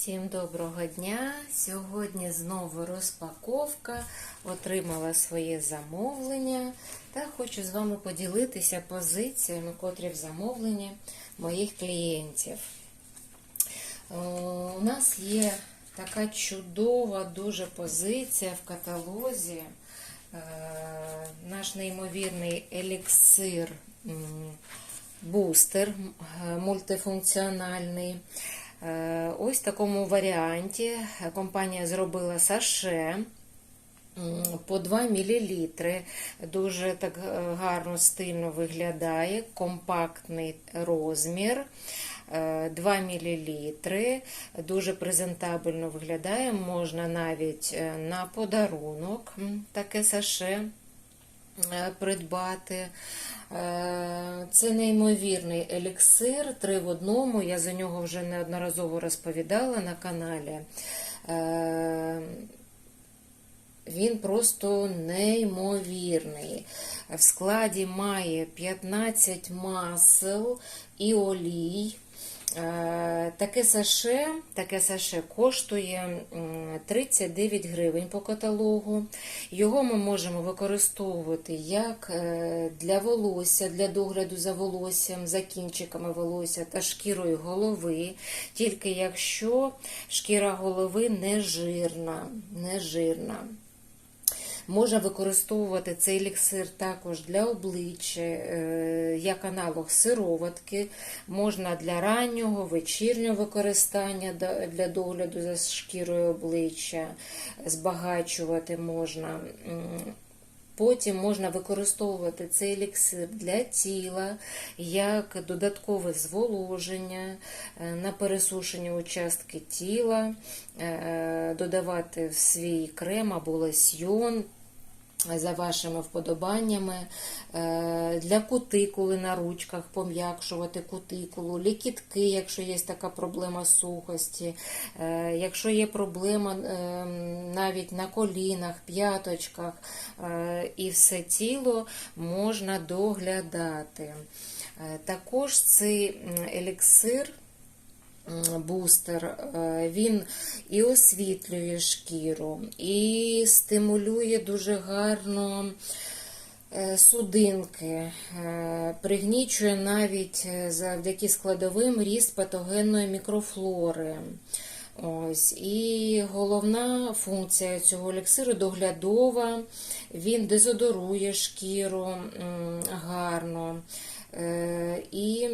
Всім доброго дня! Сьогодні знову розпаковка. Отримала своє замовлення та хочу з вами поділитися позиціями, котрі в замовленні моїх клієнтів. Е, У нас є така чудова дуже позиція в каталозі. Е, Наш неймовірний еліксир бустер е, мультифункціональний. Е, Ось в такому варіанті компанія зробила саше по 2 мл. Дуже так е, гарно, стильно виглядає, компактний розмір. е, 2 мл. Дуже презентабельно виглядає. Можна навіть е, на подарунок таке саше е, придбати. Е, Це неймовірний еліксир, три в одному. Я за нього вже неодноразово розповідала на каналі. Е, Він просто неймовірний. В складі має 15 масел і олій. Е, Таке саше, таке саше коштує 39 гривень по каталогу. Його ми можемо використовувати як е, для волосся, для догляду за волоссям, за кінчиками волосся та шкірою голови, тільки якщо шкіра голови не жирна, не жирна. Можна використовувати цей еліксир також для обличчя, е, як аналог сироватки, можна для раннього, вечірнього використання для догляду за шкірою обличчя, збагачувати можна. Потім можна використовувати цей еліксир для тіла як додаткове зволоження е, на пересушені участки тіла, е, додавати в свій крем або лосьйон за вашими вподобаннями. Е, Для кутикули на ручках пом'якшувати кутикулу, лікітки, якщо є така проблема сухості, Е, якщо є проблема е, навіть на колінах, п'яточках і все тіло можна доглядати. Також цей еліксир бустер, е, він і освітлює шкіру, і стимулює дуже гарно е, судинки, е, пригнічує навіть завдяки складовим ріст патогенної мікрофлори. Ось, і головна функція цього еліксиру доглядова, він дезодорує шкіру гарно. І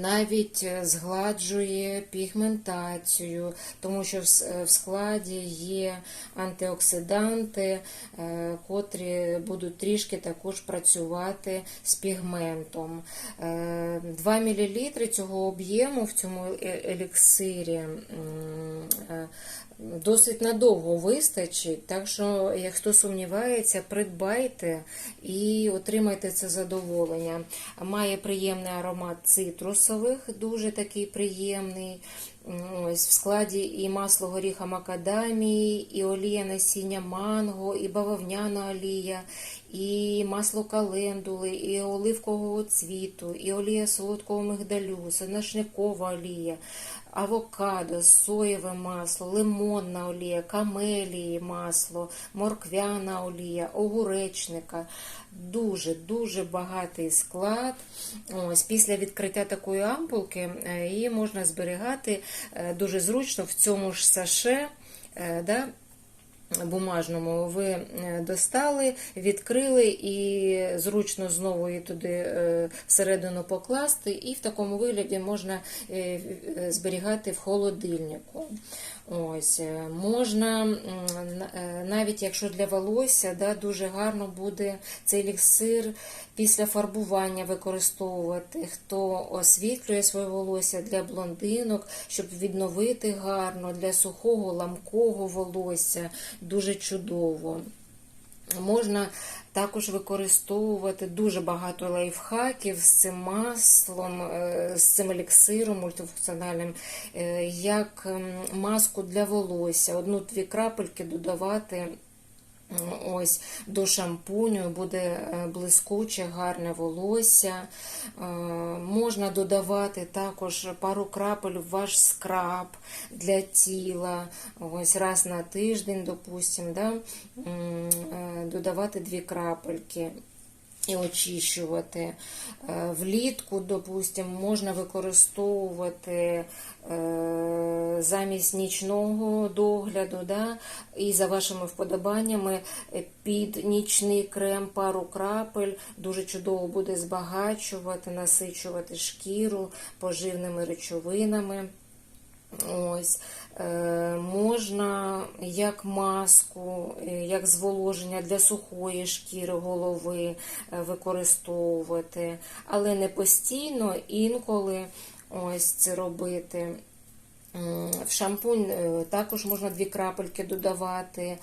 навіть згладжує пігментацію, тому що в складі є антиоксиданти, е, котрі будуть трішки також працювати з пігментом. Е, 2 мл цього об'єму в цьому е- еліксирі е, досить надовго вистачить, так що, як хто сумнівається, придбайте і отримайте це задоволення. Має приємний аромат цитрусових, дуже такий приємний. Ось В складі і масло горіха макадамії, і олія насіння манго, і бавовняна олія, і масло календули, і оливкового цвіту, і олія солодкого мигдалю, соняшникова олія, авокадо, соєве масло, лимонна олія, камелії масло, морквяна олія, огуречника. Дуже-дуже багатий склад. Ось Після відкриття такої ампулки е, її можна зберігати е, дуже зручно в цьому ж саше. е, Да? Бумажному ви е, достали, відкрили і зручно знову її туди е, всередину покласти, і в такому вигляді можна е, зберігати в холодильнику. Ось, е, Можна, е, навіть якщо для волосся, да, дуже гарно буде цей еліксир після фарбування використовувати, хто освітлює своє волосся для блондинок, щоб відновити гарно, для сухого, ламкого волосся, дуже чудово. Можна також використовувати дуже багато лайфхаків з цим маслом, е, з цим еліксиром мультифункціональним, е, як ем, маску для волосся. Одну-дві крапельки додавати Ось до шампуню буде е, блискуче, гарне волосся. Е, Можна додавати також пару крапель в ваш скраб для тіла. Ось раз на тиждень, допустим, да? е, додавати дві крапельки. І очищувати. Е, Влітку, допустимо, можна використовувати е, замість нічного догляду, да, і за вашими вподобаннями е, під нічний крем пару крапель дуже чудово буде збагачувати, насичувати шкіру поживними речовинами. Ось можна як маску, е, як зволоження для сухої шкіри голови е, використовувати, але не постійно, інколи ось це робити. В шампунь е, також можна дві крапельки додавати.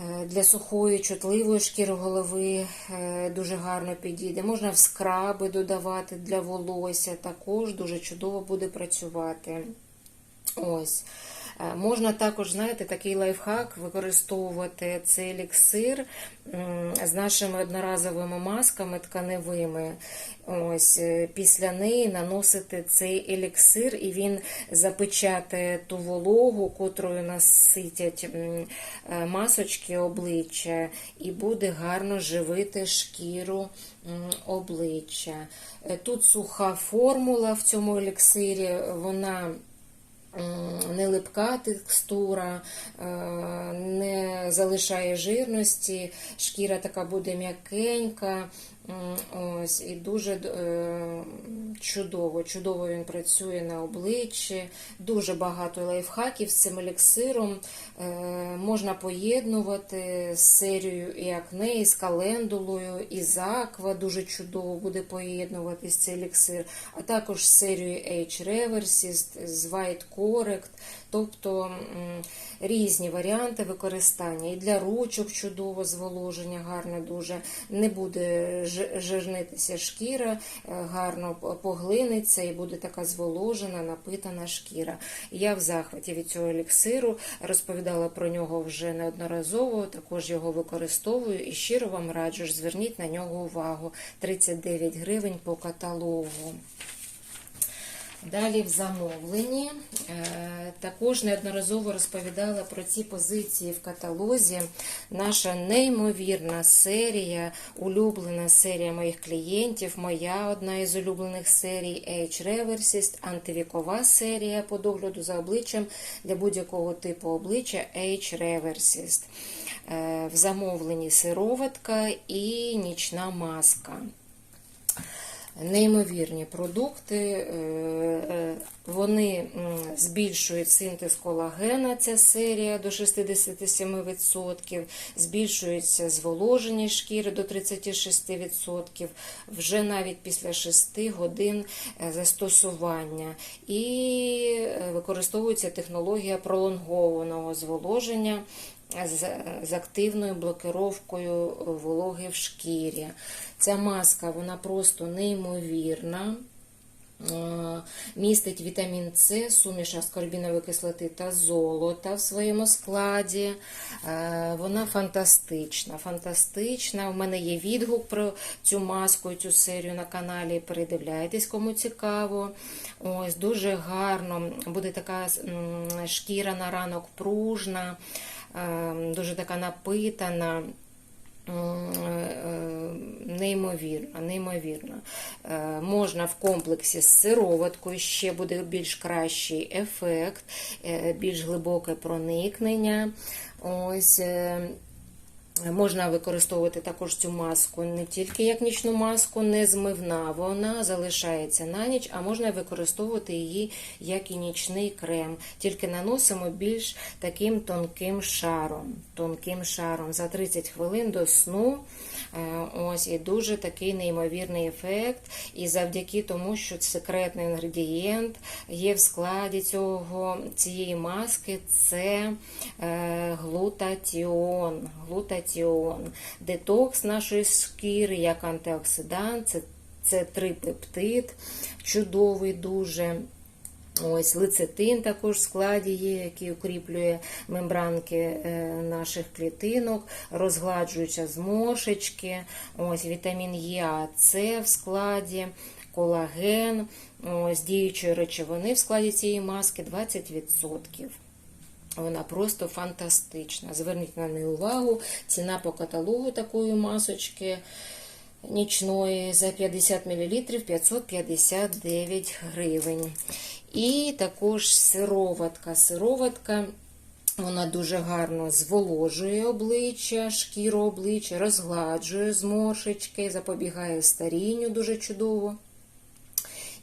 Е, Для сухої, чутливої шкіри голови е, дуже гарно підійде. Можна в скраби додавати для волосся, також дуже чудово буде працювати. Ось. Е, Можна також, знаєте, такий лайфхак використовувати цей еліксир з нашими одноразовими масками тканевими. Ось, е, після неї наносити цей еліксир, і він запечатає ту вологу, котрою наситять е, масочки обличчя, і буде гарно живити шкіру обличчя. Тут суха формула в цьому еліксирі, вона не липка текстура, е, не залишає жирності, шкіра така буде м'якенька. Ось, і дуже е, чудово, чудово він працює на обличчі, дуже багато лайфхаків з цим еліксиром. Е, Можна поєднувати з серією і акне, і з календулою, і з аква дуже чудово буде поєднуватись цей еліксир, а також з серією H Reversist, з White Correct, тобто різні варіанти використання. І для ручок чудово зволоження, гарне дуже. Не буде ж- жирнитися шкіра, е, гарно поглинеться і буде така зволожена, напитана шкіра. Я в захваті від цього еліксиру розповідала про нього вже неодноразово, також його використовую і щиро вам раджу, зверніть на нього увагу. 39 гривень по каталогу. Далі в замовленні Е, також неодноразово розповідала про ці позиції в каталозі. Наша неймовірна серія, улюблена серія моїх клієнтів, моя одна із улюблених серій H Reversist, антивікова серія по догляду за обличчям для будь-якого типу обличчя H Reversist. Е, В замовленні сироватка і нічна маска. Неймовірні продукти, е, е, вони збільшують синтез колагена, ця серія до 67%, збільшується зволоження шкіри до 36%, вже навіть після 6 годин е, застосування. І використовується технологія пролонгованого зволоження з, активною блокировкою вологи в шкірі. Ця маска вона просто неймовірна. Містить вітамін С, суміш аскорбінової кислоти та золота в своєму складі. Вона фантастична. фантастична. У мене є відгук про цю маску, цю серію на каналі. Передивляйтесь, кому цікаво. Ось Дуже гарно. Буде така шкіра на ранок пружна, дуже така напитана. М, е, Неймовірно, неймовірно. Е, Можна в комплексі з сироваткою, ще буде більш кращий ефект, е, більш глибоке проникнення. Ось. Можна використовувати також цю маску не тільки як нічну маску, не змивна, вона залишається на ніч, а можна використовувати її як і нічний крем. Тільки наносимо більш таким тонким шаром. Тонким шаром за 30 хвилин до сну. Е, Ось і дуже такий неймовірний ефект. І завдяки тому, що секретний інгредієнт є в складі цього, цієї маски, це е, глутатіон. Глутатіон. Детокс нашої шкіри як антиоксидант, це, це трипептид, чудовий дуже. Ось лецитин також в складі є, який укріплює мембранки е, наших клітинок, розгладжуюча зморшечки, ось вітамін Е, А, С в складі, колаген, ось діючої речовини в складі цієї маски 20%. Вона просто фантастична. Зверніть на неї увагу. Ціна по каталогу такої масочки нічної за 50 мл 559 гривень. І також сироватка. Сироватка. Вона дуже гарно зволожує обличчя, шкіру обличчя, розгладжує зморшечки, запобігає старінню дуже чудово.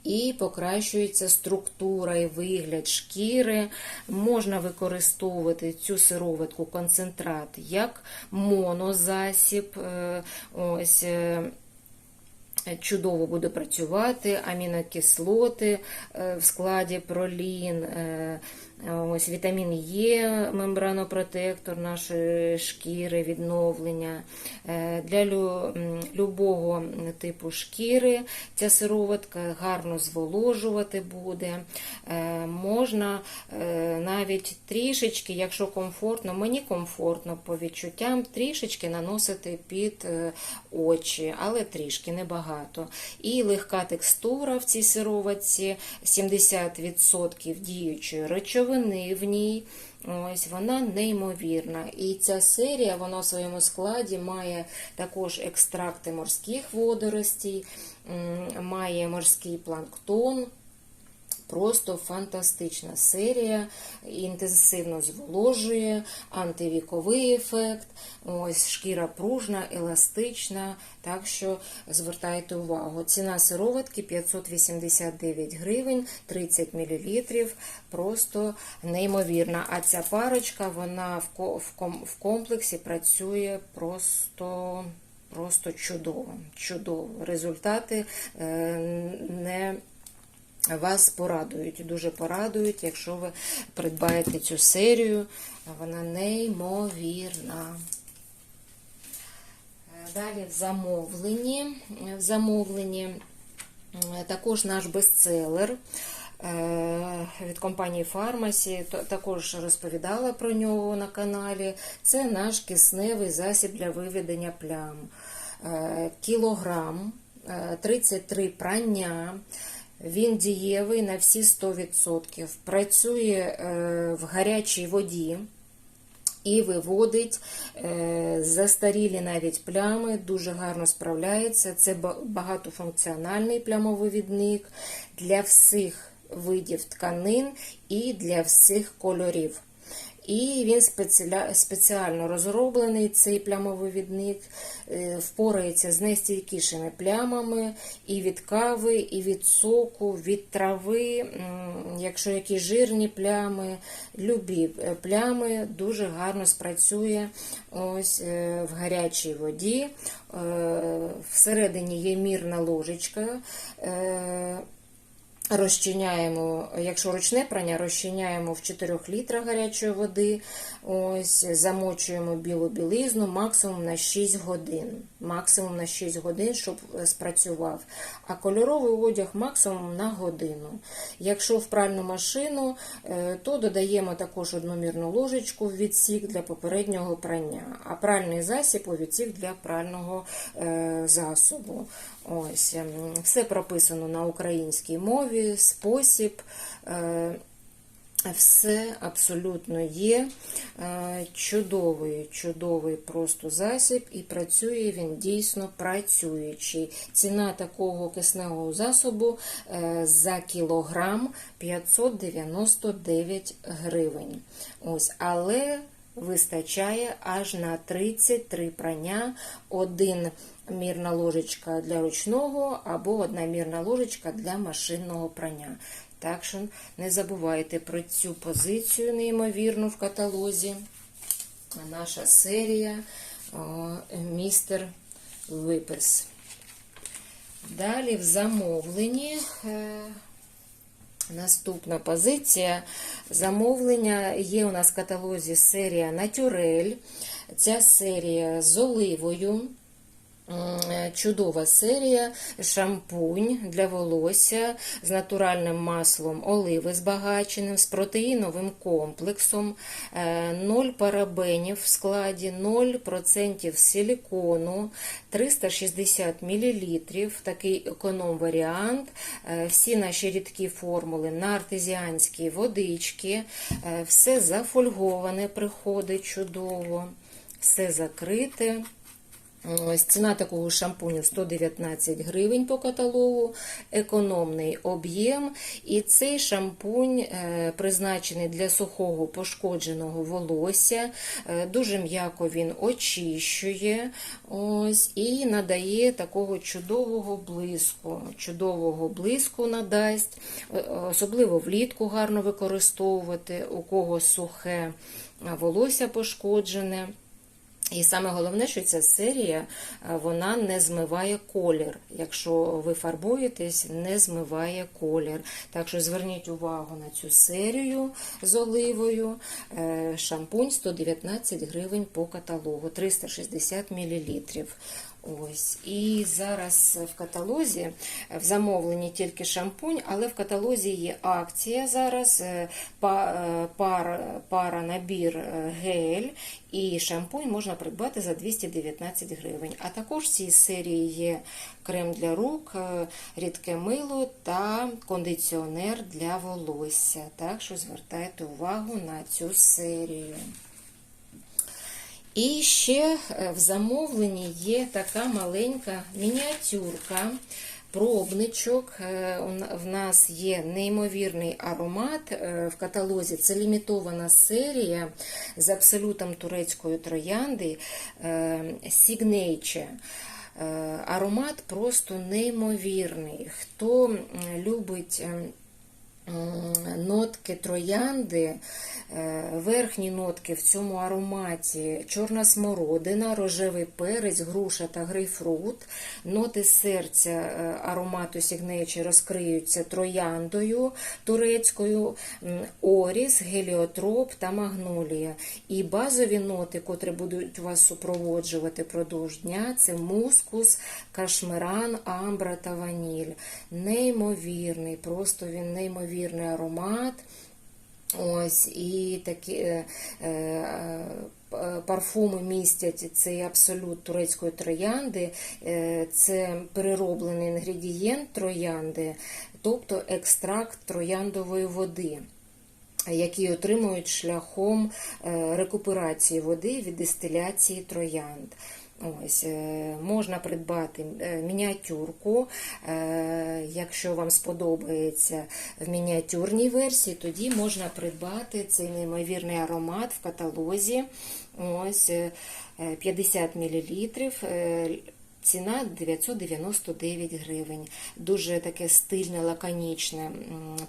І покращується структура і вигляд шкіри. Можна використовувати цю сироватку концентрат як монозасіб. е, Ось е, чудово буде працювати, амінокислоти е, в складі пролін, ось вітамін Е, мембранопротектор нашої шкіри, відновлення. Е, Для лю- любого типу шкіри ця сироватка гарно зволожувати буде. Е, Можна е, навіть трішечки, якщо комфортно, мені комфортно по відчуттям, трішечки наносити під е, очі, але трішки небагато. І легка текстура в цій сироватці, 70% діючої речовини в ній. Ось вона неймовірна. І ця серія вона в своєму складі має також екстракти морських водоростей, має морський планктон. Просто фантастична серія, інтенсивно зволожує, антивіковий ефект, ось шкіра пружна, еластична, так що звертайте увагу. Ціна сироватки 589 гривень, 30 мл, просто неймовірна. А ця парочка, вона в ко- в ком- в комплексі працює просто. Просто чудово, чудово. Результати е, не вас порадують, дуже порадують, якщо ви придбаєте цю серію. Вона неймовірна. Далі в замовленні. В замовленні е, також наш бестселер е, від компанії Фармасі. Також розповідала про нього на каналі. Це наш кисневий засіб для виведення плям. Е, Кілограм, е, 33 прання. Він дієвий на всі 100%. Працює е, в гарячій воді і виводить е, застарілі навіть плями, дуже гарно справляється. Це ба- багатофункціональний плямовивідник для всіх видів тканин і для всіх кольорів. І він спеціально розроблений, цей плямовивідник, е, впорається з найстійкішими плямами і від кави, і від соку, від трави, якщо які жирні плями, любі е, плями, дуже гарно спрацює ось е, в гарячій воді. Всередині є мірна ложечка. Розчиняємо, якщо ручне прання, розчиняємо в 4 літрах гарячої води, ось, замочуємо білу білизну максимум на 6 годин. Максимум на 6 годин, щоб е, спрацював. А кольоровий одяг максимум на годину. Якщо в пральну машину, е, то додаємо також одномірну ложечку в відсік для попереднього прання, а пральний засіб у відсік для прального е, засобу. Ось, ем, все прописано на українській мові, спосіб. е, Все абсолютно є. Е, Чудовий, чудовий просто засіб, і працює він дійсно працюючий. Ціна такого кисневого засобу е, за кілограм 599 гривень. Ось, але вистачає аж на 33 прання, один мірна ложечка для ручного або одна мірна ложечка для машинного прання. Так що не забувайте про цю позицію неймовірну в каталозі. Наша серія містер Випис. Далі в замовленні. Наступна позиція замовлення є у нас в каталозі серія Натюрель. Ця серія з оливою. М, Чудова серія, шампунь для волосся з натуральним маслом оливи збагаченим, з протеїновим комплексом, е, 0 парабенів в складі, 0% силікону, 360 мл, такий економ-варіант. Е, Всі наші рідкі формули на артезіанській водички, Е, все зафольговане, приходить чудово, все закрите. Ось ціна такого шампуню 119 гривень по каталогу, економний об'єм. І цей шампунь е, призначений для сухого пошкодженого волосся. Е, Дуже м'яко він очищує ось, і надає такого чудового блиску. Чудового блиску надасть, Е, особливо влітку гарно використовувати, у кого сухе волосся пошкоджене. І саме головне, що ця серія е, вона не змиває колір. Якщо ви фарбуєтесь, не змиває колір. Так що зверніть увагу на цю серію з оливою. Е, Шампунь 119 гривень по каталогу, 360 мл. Ось. І зараз в каталозі, в замовленні тільки шампунь, але в каталозі є акція зараз, е, е, пара, пара набір е, гель і шампунь можна придбати за 219 гривень. А також в цій серії є крем для рук, рідке мило та кондиціонер для волосся. Так що звертайте увагу на цю серію. І ще е, в замовленні є така маленька мініатюрка, пробничок. Е, В нас є неймовірний аромат е, в каталозі. Це лімітована серія з абсолютом турецької троянди Signature. Аромат просто неймовірний. Хто любить. Нотки троянди, е, верхні нотки в цьому ароматі чорна смородина, рожевий перець, груша та грейпфрут. Ноти серця е, аромату Signature розкриються трояндою турецькою, оріс, геліотроп та магнолія. І базові ноти, котрі будуть вас супроводжувати продовж дня, це мускус, кашмиран, амбра та ваніль. Неймовірний, просто він неймовірний аромат. Ось, і такі е, е, е, парфуми містять цей абсолют турецької троянди, е, це перероблений інгредієнт троянди, тобто екстракт трояндової води. Які отримують шляхом е, рекуперації води від дистиляції троянд. Ось, е, Можна придбати е, мініатюрку. Е, Якщо вам сподобається в мініатюрній версії, тоді можна придбати цей неймовірний аромат в каталозі. Ось е, 50 мл. Ціна 999 гривень. Дуже таке стильне, лаконічне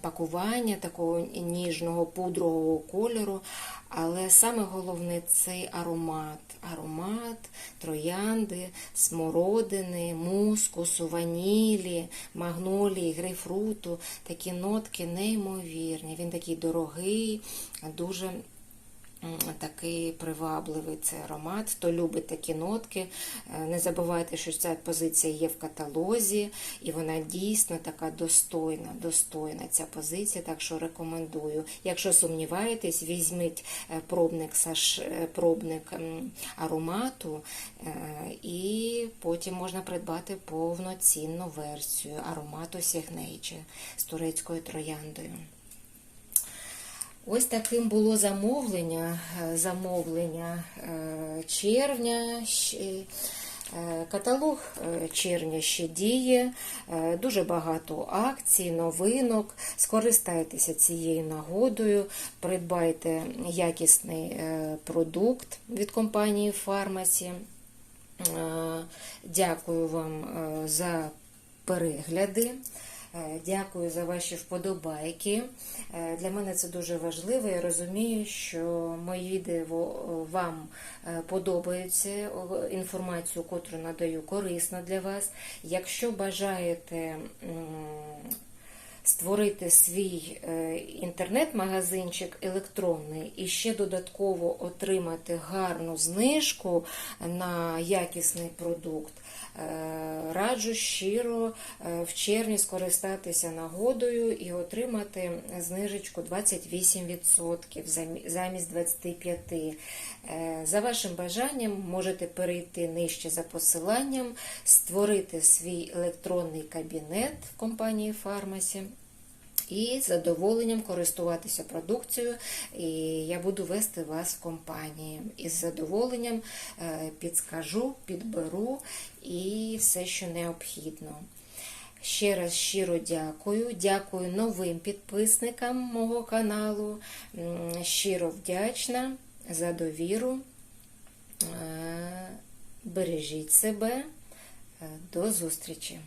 пакування такого ніжного пудрового кольору. Але саме головне цей аромат. Аромат троянди, смородини, мускусу, ванілі, магнолії, грейпфруту. Такі нотки неймовірні. Він такий дорогий, дуже такий привабливий цей аромат. Хто любить такі нотки, е, не забувайте, що ця позиція є в каталозі, і вона дійсно така достойна, достойна ця позиція, так що рекомендую. Якщо сумніваєтесь, візьміть е, пробник, саш- е, пробник аромату, і потім можна придбати повноцінну версію аромату Signature з турецькою трояндою. Ось таким було замовлення, е, замовлення е, червня. е, Каталог червня ще діє, дуже багато акцій, новинок. Скористайтеся цією нагодою, придбайте якісний продукт від компанії Фармасі. Дякую вам за перегляди. Е, Дякую за ваші вподобайки. Е, Для мене це дуже важливо. Я розумію, що мої відео е, вам подобаються, інформацію, котру надаю, корисна для вас. Якщо бажаєте створити свій інтернет-магазинчик електронний і ще додатково отримати гарну знижку на якісний продукт. Е, Раджу щиро е, в червні скористатися нагодою і отримати знижечку 28% замі- замість 25%. Е, За вашим бажанням можете перейти нижче за посиланням, створити свій електронний кабінет в компанії Фармасі. І з задоволенням користуватися продукцією, і я буду вести вас в компанії. І з задоволенням е, підскажу, підберу і все, що необхідно. Ще раз щиро дякую. Дякую новим підписникам мого каналу. Щиро вдячна за довіру. Е, Бережіть себе. Е, До зустрічі!